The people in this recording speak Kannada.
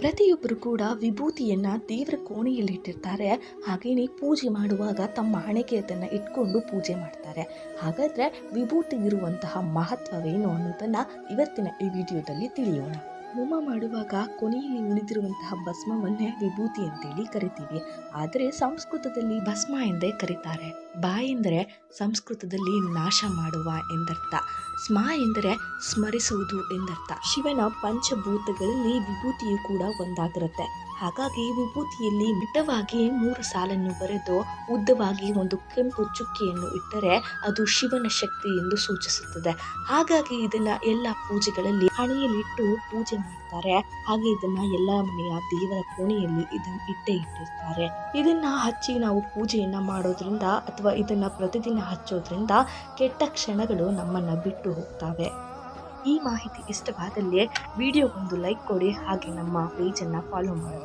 ಪ್ರತಿಯೊಬ್ಬರು ಕೂಡ ವಿಭೂತಿಯನ್ನ ದೇವರ ಕೋಣೆಯಲ್ಲಿಟ್ಟಿರ್ತಾರೆ. ಹಾಗೆಯೇ ಪೂಜೆ ಮಾಡುವಾಗ ತಮ್ಮ ಹಣೆಗೆ ಅದನ್ನು ಇಟ್ಕೊಂಡು ಪೂಜೆ ಮಾಡ್ತಾರೆ. ಹಾಗಾದ್ರೆ ವಿಭೂತಿ ಇರುವಂತಹ ಮಹತ್ವವೇನು ಅನ್ನೋದನ್ನ ಇವತ್ತಿನ ಈ ವಿಡಿಯೋದಲ್ಲಿ ತಿಳಿಯೋಣ. ಹೋಮ ಮಾಡುವಾಗ ಕೊನೆಯಲ್ಲಿ ಉಳಿದಿರುವಂತಹ ಭಸ್ಮವನ್ನೇ ವಿಭೂತಿ ಅಂತೇಳಿ ಕರಿತೀವಿ. ಆದರೆ ಸಂಸ್ಕೃತದಲ್ಲಿ ಭಸ್ಮ ಎಂದೇ ಕರೀತಾರೆ. ಬಾ ಎಂದರೆ ಸಂಸ್ಕೃತದಲ್ಲಿ ನಾಶ ಮಾಡುವ ಎಂದರ್ಥ. ಸ್ಮ ಎಂದರೆ ಸ್ಮರಿಸುವುದು ಎಂದರ್ಥ. ಶಿವನ ಪಂಚಭೂತಗಳಲ್ಲಿ ವಿಭೂತಿಯು ಕೂಡ ಒಂದಾಗಿರುತ್ತೆ. ಹಾಗಾಗಿ ವಿಭೂತಿಯಲ್ಲಿ ಮಿತವಾಗಿ ಮೂರು ಸಾಲನ್ನು ಬರೆದು ಉದ್ದವಾಗಿ ಒಂದು ಕೆಂಪು ಚುಕ್ಕಿಯನ್ನು ಇಟ್ಟರೆ ಅದು ಶಿವನ ಶಕ್ತಿ ಎಂದು ಸೂಚಿಸುತ್ತದೆ. ಹಾಗಾಗಿ ಇದನ್ನ ಎಲ್ಲ ಪೂಜೆಗಳಲ್ಲಿ ಹಣೆಯಲ್ಲಿಟ್ಟು ಪೂಜೆ ಮಾಡ್ತಾರೆ. ಹಾಗೆ ಇದನ್ನ ಎಲ್ಲ ಮನೆಯ ದೇವರ ಕೋಣೆಯಲ್ಲಿ ಇದನ್ನ ಇಟ್ಟೇ ಇಟ್ಟಿರ್ತಾರೆ. ಇದನ್ನ ಹಚ್ಚಿ ನಾವು ಪೂಜೆಯನ್ನ ಮಾಡೋದ್ರಿಂದ ಅಥವಾ ಇದನ್ನ ಪ್ರತಿದಿನ ಹಚ್ಚೋದ್ರಿಂದ ಕೆಟ್ಟ ಕ್ಷಣಗಳು ನಮ್ಮನ್ನ ಬಿಟ್ಟು ಹೋಗ್ತವೆ. ಈ ಮಾಹಿತಿ ಇಷ್ಟವಾದಲ್ಲಿ ವಿಡಿಯೋಗೊಂದು ಲೈಕ್ ಕೊಡಿ, ಹಾಗೆ ನಮ್ಮ ಪೇಜನ್ನು ಫಾಲೋ ಮಾಡೋದು